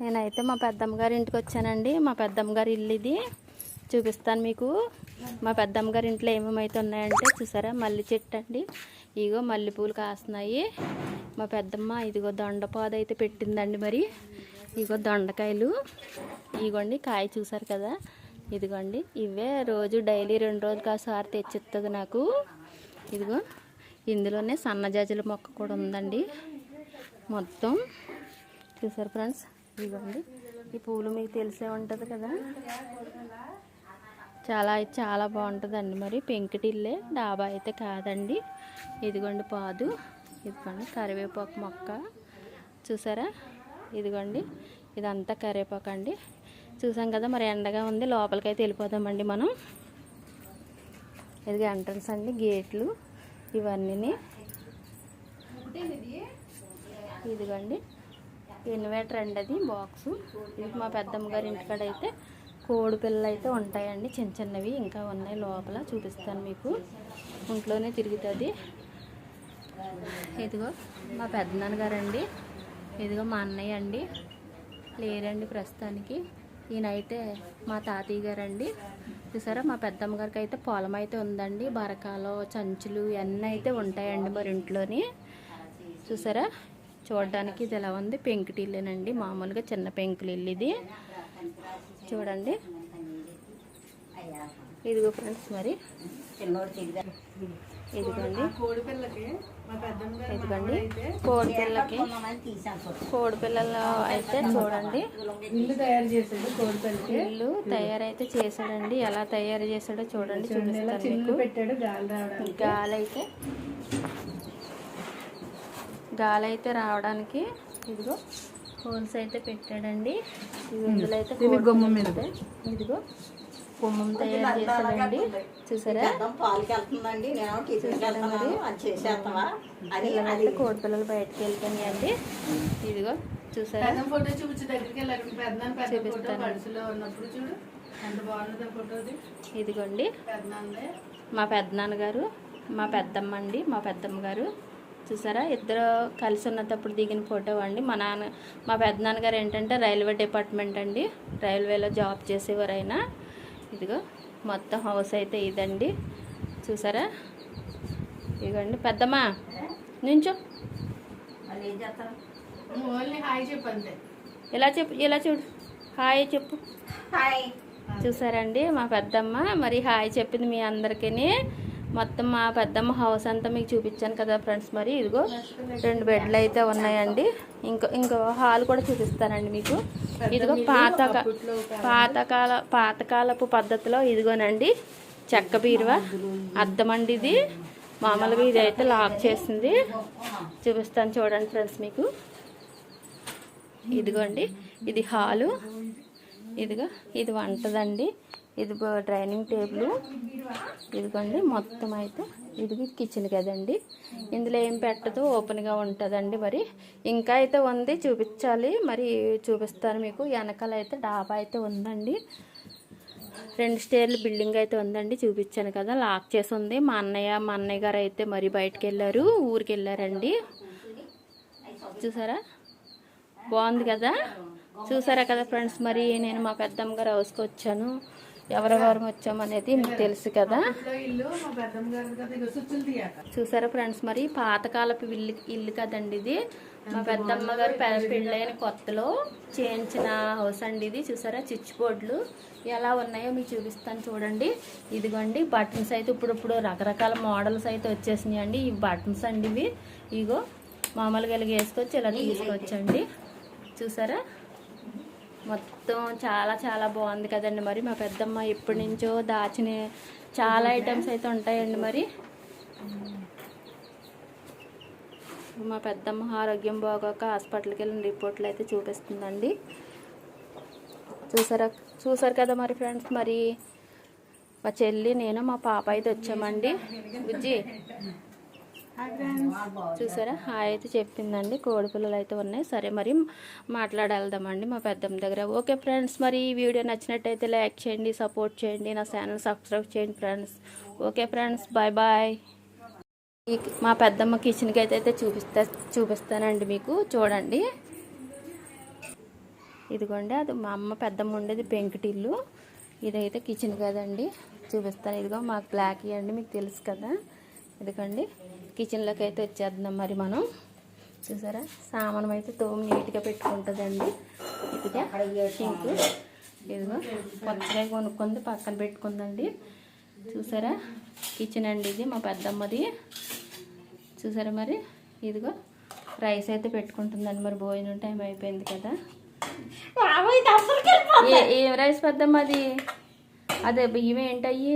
నేనైతే మా పెద్దమ్మ గారి ఇంటికి వచ్చానండి. మా పెద్దమ్మ గారి ఇల్లు ఇది. చూపిస్తాను మీకు. మా పెద్దమ్మ గారి ఇంట్లో ఏమేమైతే ఉన్నాయంటే చూసారా? మల్లి చెట్టు అండి. ఇగో మల్లెపూలు కాస్తున్నాయి. మా పెద్దమ్మ ఇదిగో దొండపాద అయితే పెట్టిందండి మరి. ఇగో దొండకాయలు. ఇగోండి కాయ చూసారు కదా? ఇదిగోండి. ఇవే రోజు డైలీ రెండు రోజులకు ఒకసారి తెచ్చిస్తుంది నాకు. ఇదిగో ఇందులోనే సన్నజాజుల మొక్క కూడా ఉందండి. మొత్తం చూసారు ఫ్రెండ్స్? ఇదిగోండి. ఈ పూలు మీకు తెలిసే ఉంటుంది కదా? చాలా చాలా బాగుంటుందండి మరి. పెంకిటిల్లే డాబా అయితే కాదండి. ఇదిగోండి పాదు. ఇదిగోండి కరివేపాకు మొక్క. చూసారా? ఇదిగోండి. ఇదంతా కరివేపాకు అండి. చూసాం కదా మరి ఎండగా ఉంది. లోపలికైతే వెళ్ళిపోదామండి మనం. ఇది ఎంట్రన్స్ అండి గేట్లు ఇవన్నీ ఇదిగోండి. ఇన్వర్టర్ అండి అది బాక్స్. ఇది మా పెద్దమ్మ గారి ఇంటికాడ అయితే కోడి పిల్లలు అయితే ఉంటాయండి చిన్న చిన్నవి ఇంకా ఉన్నాయి లోపల చూపిస్తాను మీకు. ఇంట్లోనే తిరుగుతుంది. ఇదిగో మా పెద్దనాన్నగారండి ఇదిగో మా అన్నయ్య అండి లేరండి ప్రస్తుతానికి. ఈయనైతే మా తాతయ్య గారండి. చూసారా మా పెద్దమ్మ గారికి అయితే పొలం అయితే ఉందండి బరకాలు చంచులు ఇవన్నీ అయితే ఉంటాయండి మరి ఇంట్లోని. చూసారా చూడడానికి ఇది ఎలా ఉంది? పెంకుటిల్లేనండి మామూలుగా చిన్న పెంకులు ఇల్లు ఇది చూడండి. ఇదిగో ఫ్రెండ్స్ మరి. ఇదిగోండి. ఇదిగోండి. కోడి పిల్లకి కోడి పిల్లలు అయితే చూడండి. ఇల్లు తయారు చేసాడు కోడి పిల్లకి ఇల్లు తయారైతే చేశాడండి. ఎలా తయారు చేశాడో చూడండి చూపిస్తాను గాలి అయితే గాలి అయితే రావడానికి ఇదిగో హోల్స్ అయితే పెట్టాడండి. ఇందులో అయితే గుమ్మం మీద. ఇదిగో గుమ్మం తయారు చేశాడండి. చూసారా? పాలకి వెళ్తుందండి. నేను కిచెన్కి వెళ్తున్నాను. అది చేసేస్తావా? అని అది. పిల్లలైతే కోడి పిల్లలు బయటకు వెళ్ళిపోయినాయండి ఇదిగో చూసారా? పెద్ద ఫోటో చూపించి దగ్గరికి వెళ్ళారు పెద్దనాన్న పెద్ద ఫోటో చూపిస్తాను. పడుసులో ఉన్నప్పుడు చూడు. ఎంత బాగున్నది ఆ ఫోటోది ఇదిగోండి. మా పెద్దనాన్నగారు మా పెద్దమ్మ అండి మా పెద్దమ్మ గారు చూసారా? ఇద్దరు కలిసి ఉన్నప్పుడు దిగిన ఫోటో అండి. మా నాన్న మా పెద్దనాన్నగారు ఏంటంటే రైల్వే డిపార్ట్మెంట్ అండి. రైల్వేలో జాబ్ చేసేవారు ఆయన ఇదిగో మొత్తం హౌస్ అయితే ఇదండి. చూసారా? ఇదిగోండి. పెద్దమ్మ నుంచో. ఇలా చెప్పు ఇలా చూడు. హాయ్ చెప్పు. హాయ్. చూసారండి మా పెద్దమ్మ. మరి హాయ్ చెప్పింది మీ అందరికీ మొత్తం మా పెద్దమ్మ హౌస్ అంతా మీకు చూపించాను కదా ఫ్రెండ్స్ మరి. ఇదిగో రెండు బెడ్లు అయితే ఉన్నాయండి. ఇంకో ఇంకో హాల్ కూడా చూపిస్తానండి మీకు. ఇదిగో పాత పాతకాల పాతకాలపు పద్ధతిలో ఇదిగోనండి. చెక్క బీరువా అద్దం అండి ఇది. మామూలుగా ఇది అయితే లాక్ చేసింది. చూపిస్తాను చూడండి ఫ్రెండ్స్ మీకు. ఇదిగోండి ఇది హాలు ఇదిగో ఇది వంటదండి. ఇది డ్రైనింగ్ డైనింగ్ టేబుల్ ఇదిగోండి మొత్తం అయితే ఇది కిచెన్ కదండి. ఇందులో ఏం పెట్టదు ఓపెన్గా ఉంటుందండి మరి. ఇంకా అయితే ఉంది చూపించాలి. మరి చూపిస్తాను మీకు. వెనకాల అయితే డాబా అయితే ఉందండి. రెండు స్టేర్లు బిల్డింగ్ అయితే ఉందండి చూపించాను కదా. లాక్ చేసి ఉంది. మా అన్నయ్య మా అన్నయ్య గారు అయితే మరి బయటకు వెళ్ళారు ఊరికి వెళ్ళారండి. చూసారా? బాగుంది కదా? చూసారా కదా ఫ్రెండ్స్? మరి నేను మా పెద్దమ్మ గారు హౌస్కి వచ్చాను. ఎవరెవరం వచ్చామనేది మీకు తెలుసు కదా. చూసారా ఫ్రెండ్స్ మరి పాతకాలపు ఇల్లు ఇల్లు కదండి ఇది. మా పెద్దమ్మ గారు పెళ్ళైన కొత్తలో చేయించిన హౌస్ అండి ఇది. చూసారా చిచ్చు బోర్డులు ఎలా ఉన్నాయో మీకు చూపిస్తాను చూడండి. ఇదిగోండి బటన్స్ అయితే ఇప్పుడు ఇప్పుడు రకరకాల మోడల్స్ అయితే వచ్చేసినాయి అండి ఈ బటన్స్ అండి ఇవి. ఇగో మామూలుగా ఇలాగ వేసుకొచ్చి ఇలా తీసుకొచ్చండి. చూసారా? మొత్తం చాలా చాలా బాగుంది కదండి మరి. మా పెద్దమ్మ ఎప్పటి నుంచో దాచిన చాలా ఐటమ్స్ అయితే ఉంటాయండి మరి. మా పెద్దమ్మ ఆరోగ్యం బాగోక హాస్పిటల్కి వెళ్ళిన రిపోర్ట్లు అయితే చూపిస్తుందండి. చూసారా చూసారు కదా మరి ఫ్రెండ్స్ మరి మా చెల్లి నేను మా పాప అయితే వచ్చామండి. బుజ్జి చూసారా? హాయ్ అయితే చెప్పిందండి. కోడి పిల్లలు అయితే ఉన్నాయి. సరే మరి మాట్లాడేద్దామండి మా పెద్దమ్మ దగ్గర. ఓకే ఫ్రెండ్స్ మరి ఈ వీడియో నచ్చినట్టయితే లైక్ చేయండి సపోర్ట్ చేయండి నా ఛానల్ సబ్స్క్రైబ్ చేయండి friends okay friends bye bye మా పెద్దమ్మ కిచెన్కి అయితే అయితే చూపిస్తా చూపిస్తానండి మీకు. చూడండి. ఇదిగోండి అది మా అమ్మ పెద్దమ్మ ఉండేది పెంకుటిల్లు. ఇదైతే కిచెన్ కదండి. చూపిస్తాను. ఇదిగో మాకు బ్లాక్ ఇవ్వండి మీకు తెలుసు కదా. ఇదిగోండి. కిచెన్లోకి అయితే వచ్చేద్దాం మరి మనం. చూసారా? సామానం అయితే తోము నీట్గా పెట్టుకుంటుందండి. ఇదిగా షింకు ఇదిగో కొత్తగా కొనుక్కుంది పక్కన పెట్టుకుందండి. చూసారా? కిచెన్ అండి ఇది మా పెద్దమ్మది. చూసారా మరి? ఇదిగో రైస్ అయితే పెట్టుకుంటుందండి మరి. భోజనం టైం అయిపోయింది కదా. ఏ ఏ రైస్ పెద్దమ్మది? అదే బియ్యం ఏంటయ్యి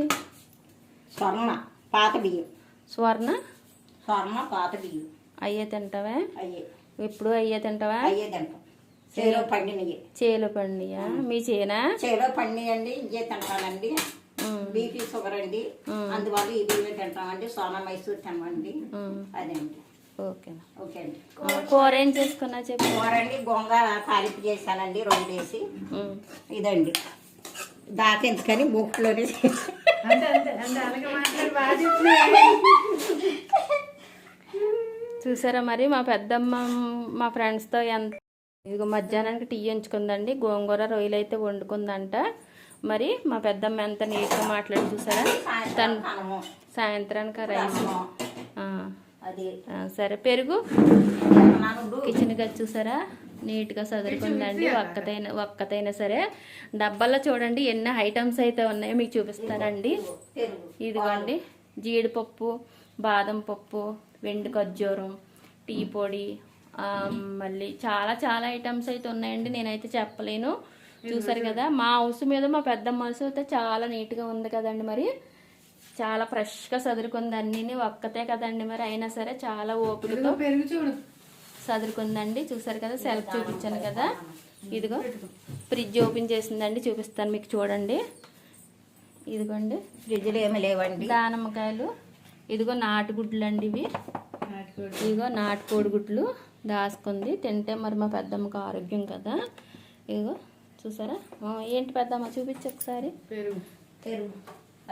స్వర్ణ పాత బియ్యం. స్వర్ణ? స్వర్ణ పాత బియ్యం అయ్యే తింటావా? అయ్యే. ఎప్పుడు అయ్యే తింటావా? అయ్యే తింటాం. చేలో పండినవి చేలు పండియా మీ చేనా? చేలో పండియండి ఇవే తింటానండి. బీపీ షుగర్ అండి. అందువల్ల ఈ బియ్యం తింటామండి సోనా మైసూర్ తినమండి. అండి. ఆ, కూర ఏం చేసుకున్నా చెప్పు. కూరండి గోంగూర తాలింపు చేశానండి రెండు వేసి. ఇదండి. దాకెందుకని మూకులోనే చేసి. చూసారా మరి మా పెద్దమ్మ మా ఫ్రెండ్స్తో ఎంత ఇదిగో మధ్యాహ్నానికి టీ ఉంచుకుందండి గోంగూర రొయ్యలు అయితే వండుకుందంట. మరి మా పెద్దమ్మ ఎంత నీట్గా మాట్లాడి చూసారా? తను సాయంత్రానికి ఆ రైస్. సరే పెరుగు. కిచెన్ గది చూసారా? నీట్గా చదువుకుందండి ఒక్కతైన ఒక్కతైనా సరే డబ్బాలో చూడండి ఎన్ని ఐటమ్స్ అయితే ఉన్నాయో మీకు చూపిస్తానండి. ఇదిగోండి. జీడిపప్పు బాదం పప్పు వెండి ఖర్జూరం టీ పొడి మళ్ళీ చాలా చాలా ఐటమ్స్ అయితే ఉన్నాయండి. నేనైతే చెప్పలేను. చూసారు కదా మా హౌస్ మీద మా పెద్దమ్మ హౌస్ అయితే చాలా నీట్గా ఉంది కదండి మరి. చాలా ఫ్రెష్గా చదువుకుంది అన్నీ ఒక్కతే కదండి మరి. అయినా సరే చాలా ఓపికతో పెరుగు చూడు. చదువుకుందండి చూసారు కదా సెల్ఫ్ చూపించాను కదా. ఇదిగో ఫ్రిడ్జ్ ఓపెన్ చేసిందండి చూపిస్తాను మీకు చూడండి. ఇదిగోండి. ఫ్రిడ్జ్లో ఏమి లేవండి. దానిమ్మకాయలు ఇదిగో నాటుగుడ్లు అండి ఇవి ఇదిగో నాటు కోడిగుడ్లు దాసుకుంది. తింటే మరి మా పెద్దమ్మకి ఆరోగ్యం కదా. ఇదిగో చూసారా? ఏంటి పెద్దమ్మ చూపించు ఒకసారి. పెరుగు. పెరుగు.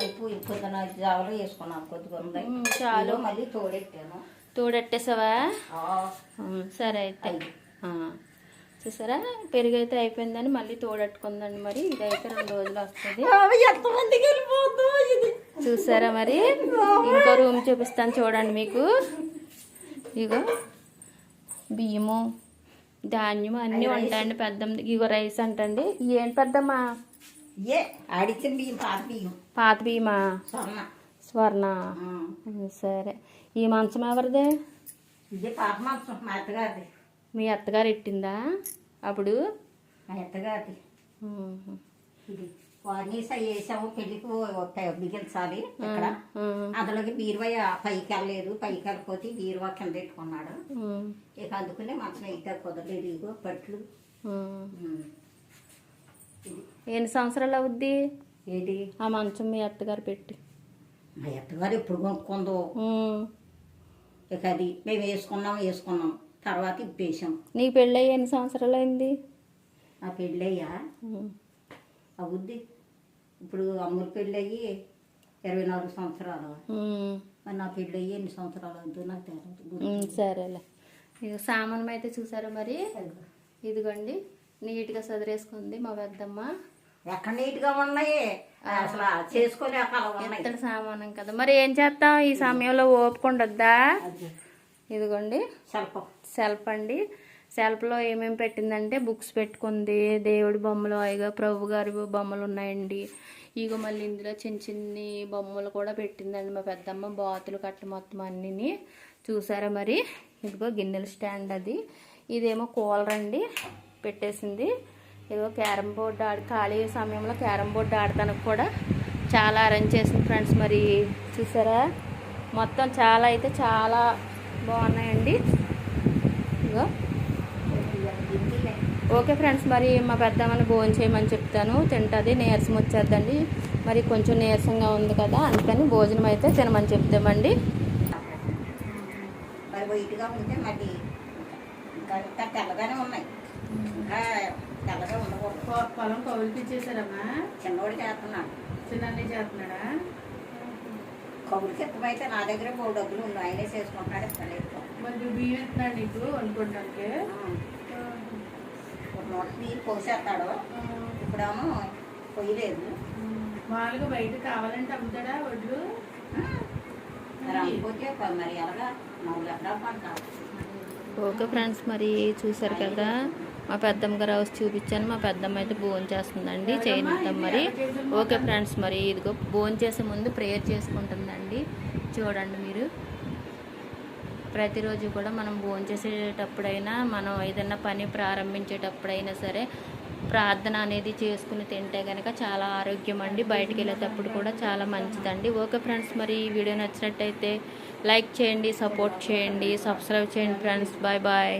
అయిపోయి పొద్దున జావలో వేసుకున్నాను కొద్దిగా చాలు. మళ్ళీ తోడెట్టాను. తోడెట్టేసావా? సరే అయితే. చూసారా? పెరుగు అయితే అయిపోయిందని మళ్ళీ తోడెట్టుకుందండి మరి. ఇదైతే రెండు రోజులు వస్తుంది. చూసారా మరి? ఇంకో రూమ్ చూపిస్తాను చూడండి మీకు. ఇగో బియ్యము ధాన్యం అన్నీ ఉంటాయండి పెద్దమ్మ ఇగో రైస్ అంటండి. ఏంటి పెద్దమ్మ? ఏ బియ్యం పాత బియ్యం. పాత బియ్యమా? స్వర్ణ. సరే. ఈ మంచం ఎవరిదే? ఇదే పాత మాంసం మా అత్తగారిది. మీ అత్తగారు ఎట్టిందా? అప్పుడు? మా అత్తగారిది. ఇది వార్నీస్ అవి వేసాము పెళ్ళికి బిగించాలి ఇక్కడ. అందులోకి బీరువా పైకి వెళ్ళలేదు పైకి వెళ్ళిపోతే బీరువా కింద పెట్టుకున్నాడు. ఇక అందుకునే మంచం అయితే కుదరలేదు ఇగో పట్లు. ఎన్ని సంవత్సరాలు అవుద్ది? ఏది? ఆ మంచం మీ అత్తగారు పెట్టి. మా అత్తగారు ఎప్పుడు కొనుక్కుందో. ఇక అది మేము వేసుకున్నాం వేసుకున్నాం. తర్వాత ఇప్పేసాం నీకు పెళ్ళయి ఎన్ని సంవత్సరాలు అయింది? నా పెళ్ళయ్యా. అవుద్ది. ఇప్పుడు అమ్ముల పెళ్ళయ్యి ఇరవై నాలుగు సంవత్సరాలు. మరి నా పెళ్ళయ్యి ఎన్ని సంవత్సరాలు అవుతుందో నాకు తెలియదు సరేలే. సామానం అయితే చూసారా మరి. ఇదిగోండి నీట్గా సదిరేసుకుంది మా పెద్దమ్మ. ఎక్కడ నీట్గా ఉన్నాయి? అసలు చేసుకోలేక సామానం కదా. మరి ఏం చేస్తాం? ఈ సమయంలో ఓపుకుండొద్దా ఇదిగోండి. శల్పం సెల్ఫ్ అండి. సెల్ఫ్లో ఏమేమి పెట్టిందంటే బుక్స్ పెట్టుకుంది. దేవుడి బొమ్మలు అయిగా ప్రభు గారి బొమ్మలు ఉన్నాయండి. ఇగో మళ్ళీ ఇందులో చిన్న చిన్ని బొమ్మలు కూడా పెట్టిందండి మా పెద్దమ్మ. బాతులు కట్ట మొత్తం అన్నిని. చూసారా మరి? ఇదిగో గిన్నెల స్టాండ్ అది. ఇదేమో కూలర్ అండి. పెట్టేసింది. ఏదో క్యారమ్ బోర్డు ఆడి ఖాళీ సమయంలో క్యారమ్ బోర్డు ఆడటానికి కూడా చాలా అరేంజ్ చేసింది ఫ్రెండ్స్ మరి చూసారా? మొత్తం చాలా అయితే చాలా బాగున్నాయండి. ఇగో ఓకే ఫ్రెండ్స్ మరి మా పెద్దమ్మని భోజనం చేయమని చెప్తాను. తింటుంది నీరసం వచ్చేద్దండి. మరి కొంచెం నీరసంగా ఉంది కదా అందుకని భోజనం అయితే తినమని చెప్తామండి మరి వైట్గా ఉంటే మళ్ళీ ఇంకా తెల్లగానే ఉన్నాయి. ఇంకా తెల్లగా ఉండకూడదు. పొలం కౌలుకి ఇచ్చేసారమ్మా చిన్నవాడు చేస్తున్నాడు. చిన్న చేస్తున్నాడా? కబుర్కి ఎత్తమైతే నా దగ్గర మూడు డబ్బులు ఉన్నాయి. ఆయనే చేసుకుంటున్నాడు ఇస్తలేదు మరి నువ్వు బియ్యం ఇస్తున్నాడు నీకు ఒక మూట నీళ్ళు పోసేస్తాడు. ఇప్పుడేమో పొయ్యలేదు మామూలుగా బయట కావాలంటే అమ్ముతాడా వడ్లు? మరి అమ్ముకోతే మరి ఎలాగా? నాలుగు ఎకరాలు పంట ఓకే ఫ్రెండ్స్ మరి చూసారు కదా? మా పెద్దమ్మ గారు హౌస్ చూపించాను. మా పెద్దమ్మ అయితే భోజనం చేస్తుందండి చేయిద్దాం మరి. ఓకే ఫ్రెండ్స్ మరి ఇదిగో భోజనం చేసే ముందు ప్రేయర్ చేసుకుంటుందండి. చూడండి మీరు. ప్రతిరోజు కూడా మనం భోజనం చేసేటప్పుడైనా మనం ఏదైనా పని ప్రారంభించేటప్పుడైనా సరే ప్రార్థన అనేది చేసుకుని తింటే కనుక చాలా ఆరోగ్యం అండి బయటకు వెళ్ళేటప్పుడు కూడా చాలా మంచిదండి. ఓకే ఫ్రెండ్స్ మరి ఈ వీడియో నచ్చినట్టయితే లైక్ చేయండి సపోర్ట్ చేయండి సబ్స్క్రైబ్ చేయండి ఫ్రెండ్స్. Bye bye.